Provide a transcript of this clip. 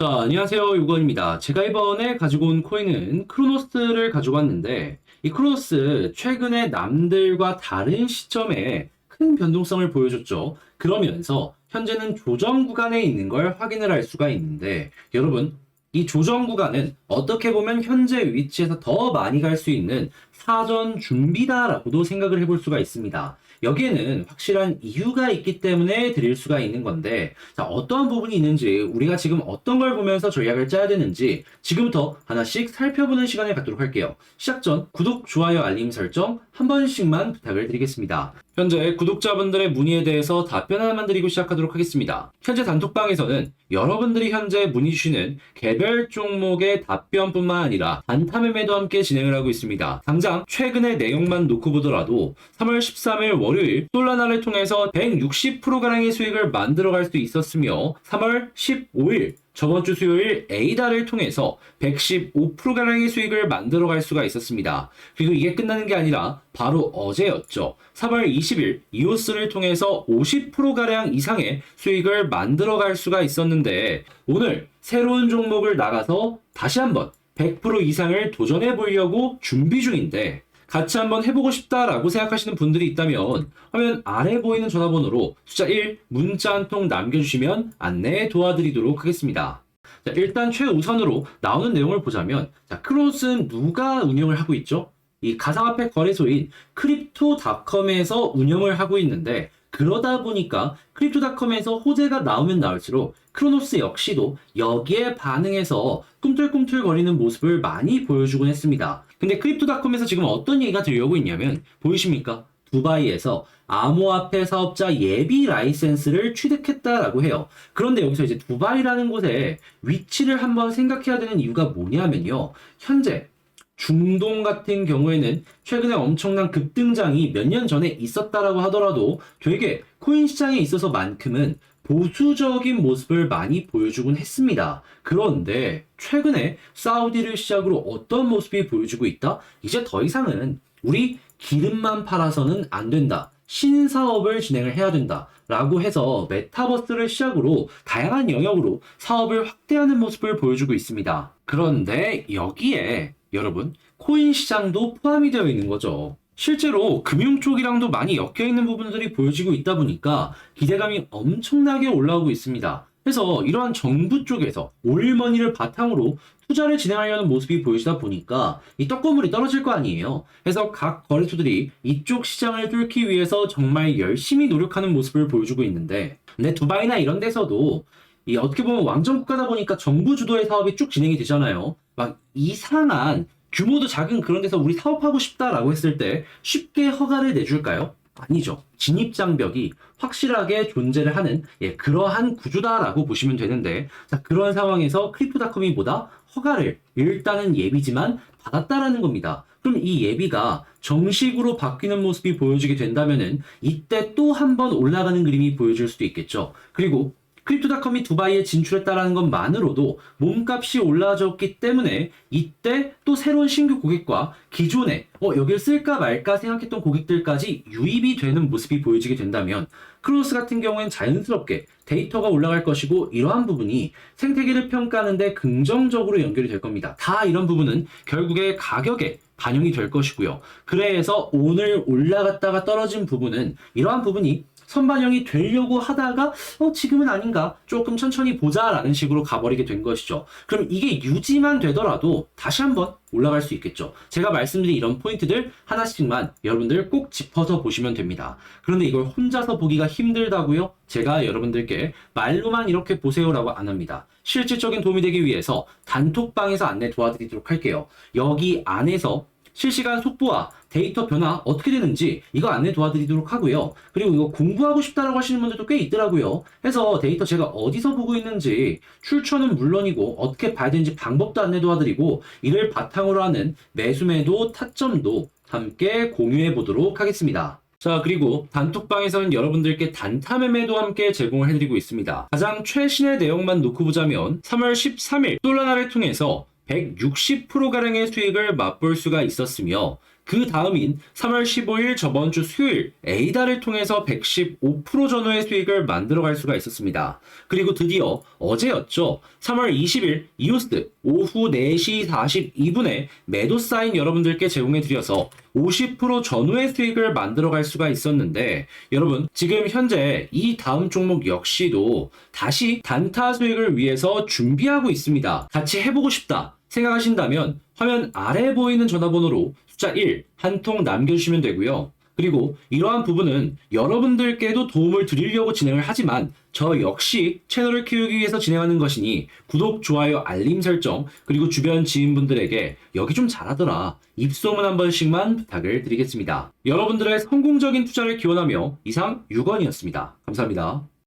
자, 안녕하세요. 요건입니다. 제가 이번에 가지고 온 코인은 크로노스를 가지고 왔는데, 이 크로노스 최근에 남들과 다른 시점에 큰 변동성을 보여줬죠. 그러면서 현재는 조정 구간에 있는 걸 확인을 할 수가 있는데, 여러분, 이 조정 구간은 어떻게 보면 현재 위치에서 더 많이 갈 수 있는 사전 준비다라고도 생각을 해볼 수가 있습니다. 여기에는 확실한 이유가 있기 때문에 드릴 수가 있는 건데, 자, 어떠한 부분이 있는지, 우리가 지금 어떤 걸 보면서 전략을 짜야 되는지, 지금부터 하나씩 살펴보는 시간을 갖도록 할게요. 시작 전 구독, 좋아요, 알림 설정 한 번씩만 부탁을 드리겠습니다. 현재 구독자분들의 문의에 대해서 답변 하나만 드리고 시작하도록 하겠습니다. 현재 단톡방에서는 여러분들이 현재 문의 주시는 개별 종목의 답변뿐만 아니라 단타 매매도 함께 진행을 하고 있습니다. 당장 최근의 내용만 놓고 보더라도 3월 13일 월요일 솔라나를 통해서 160%가량의 수익을 만들어갈 수 있었으며 3월 15일 저번 주 수요일 에이다를 통해서 115%가량의 수익을 만들어갈 수가 있었습니다. 그리고 이게 끝나는 게 아니라 바로 어제였죠. 3월 20일 이오스를 통해서 50%가량 이상의 수익을 만들어갈 수가 있었는데 오늘 새로운 종목을 나가서 다시 한번 100% 이상을 도전해 보려고 준비 중인데 같이 한번 해보고 싶다라고 생각하시는 분들이 있다면 화면 아래 보이는 전화번호로 숫자 1 문자 한 통 남겨주시면 안내 도와드리도록 하겠습니다. 자, 일단 최우선으로 나오는 내용을 보자면 자, 크로스는 누가 운영을 하고 있죠? 이 가상화폐 거래소인 크립토닷컴에서 운영을 하고 있는데 그러다 보니까 크립토닷컴에서 호재가 나오면 나올수록 크로노스 역시도 여기에 반응해서 꿈틀꿈틀거리는 모습을 많이 보여주곤 했습니다. 근데 크립토닷컴에서 지금 어떤 얘기가 들려오고 있냐면 보이십니까? 두바이에서 암호화폐 사업자 예비 라이센스를 취득했다라고 해요. 그런데 여기서 이제 두바이라는 곳에 위치를 한번 생각해야 되는 이유가 뭐냐면요. 현재 중동 같은 경우에는 최근에 엄청난 급등장이 몇 년 전에 있었다라고 하더라도 되게 코인 시장에 있어서만큼은 보수적인 모습을 많이 보여주곤 했습니다. 그런데 최근에 사우디를 시작으로 어떤 모습이 보여주고 있다? 이제 더 이상은 우리 기름만 팔아서는 안 된다. 신사업을 진행을 해야 된다. 라고 해서 메타버스를 시작으로 다양한 영역으로 사업을 확대하는 모습을 보여주고 있습니다. 그런데 여기에 여러분, 코인 시장도 포함이 되어 있는 거죠. 실제로 금융 쪽이랑도 많이 엮여 있는 부분들이 보여지고 있다 보니까 기대감이 엄청나게 올라오고 있습니다. 그래서 이러한 정부 쪽에서 올머니를 바탕으로 투자를 진행하려는 모습이 보이시다 보니까 이 떡고물이 떨어질 거 아니에요. 그래서 각 거래소들이 이쪽 시장을 뚫기 위해서 정말 열심히 노력하는 모습을 보여주고 있는데, 근데 두바이나 이런 데서도 이 어떻게 보면 왕정 국가다 보니까 정부 주도의 사업이 쭉 진행이 되잖아요. 막 이상한 규모도 작은 그런 데서 우리 사업하고 싶다라고 했을 때 쉽게 허가를 내줄까요? 아니죠. 진입장벽이 확실하게 존재를 하는 예, 그러한 구조다라고 보시면 되는데 자, 그런 상황에서 크립토닷컴이 보다 허가를 일단은 예비지만 받았다라는 겁니다. 그럼 이 예비가 정식으로 바뀌는 모습이 보여지게 된다면은 이때 또 한 번 올라가는 그림이 보여질 수도 있겠죠. 그리고 크립토닷컴이 두바이에 진출했다라는 것만으로도 몸값이 올라졌기 때문에 이때 또 새로운 신규 고객과 기존에 어 여기를 쓸까 말까 생각했던 고객들까지 유입이 되는 모습이 보여지게 된다면 크로스 같은 경우엔 자연스럽게 데이터가 올라갈 것이고 이러한 부분이 생태계를 평가하는데 긍정적으로 연결이 될 겁니다. 다 이런 부분은 결국에 가격에 반영이 될 것이고요. 그래서 오늘 올라갔다가 떨어진 부분은 이러한 부분이 선반영이 되려고 하다가 어 지금은 아닌가 조금 천천히 보자라는 식으로 가버리게 된 것이죠. 그럼 이게 유지만 되더라도 다시 한번 올라갈 수 있겠죠. 제가 말씀드린 이런 포인트들 하나씩만 여러분들 꼭 짚어서 보시면 됩니다. 그런데 이걸 혼자서 보기가 힘들다고요? 제가 여러분들께 말로만 이렇게 보세요라고 안 합니다. 실질적인 도움이 되기 위해서 단톡방에서 안내 도와드리도록 할게요. 여기 안에서 실시간 속보와 데이터 변화 어떻게 되는지 이거 안내 도와드리도록 하고요. 그리고 이거 공부하고 싶다라고 하시는 분들도 꽤 있더라고요. 해서 데이터 제가 어디서 보고 있는지 출처는 물론이고 어떻게 봐야 되는지 방법도 안내 도와드리고 이를 바탕으로 하는 매수매도 타점도 함께 공유해 보도록 하겠습니다. 자, 그리고 단톡방에서는 여러분들께 단타 매매도 함께 제공을 해드리고 있습니다. 가장 최신의 내용만 놓고 보자면 3월 13일 솔라나를 통해서 160%가량의 수익을 맛볼 수가 있었으며 그 다음인 3월 15일 저번 주 수요일 에이다를 통해서 115% 전후의 수익을 만들어갈 수가 있었습니다. 그리고 드디어 어제였죠. 3월 20일 이오스 오후 4시 42분에 매도 사인 여러분들께 제공해 드려서 50% 전후의 수익을 만들어갈 수가 있었는데 여러분 지금 현재 이 다음 종목 역시도 다시 단타 수익을 위해서 준비하고 있습니다. 같이 해보고 싶다 생각하신다면 화면 아래 보이는 전화번호로 숫자 1 한 통 남겨주시면 되고요. 그리고 이러한 부분은 여러분들께도 도움을 드리려고 진행을 하지만 저 역시 채널을 키우기 위해서 진행하는 것이니 구독, 좋아요, 알림 설정 그리고 주변 지인분들에게 여기 좀 잘하더라 입소문 한 번씩만 부탁을 드리겠습니다. 여러분들의 성공적인 투자를 기원하며 이상 6원이었습니다. 감사합니다.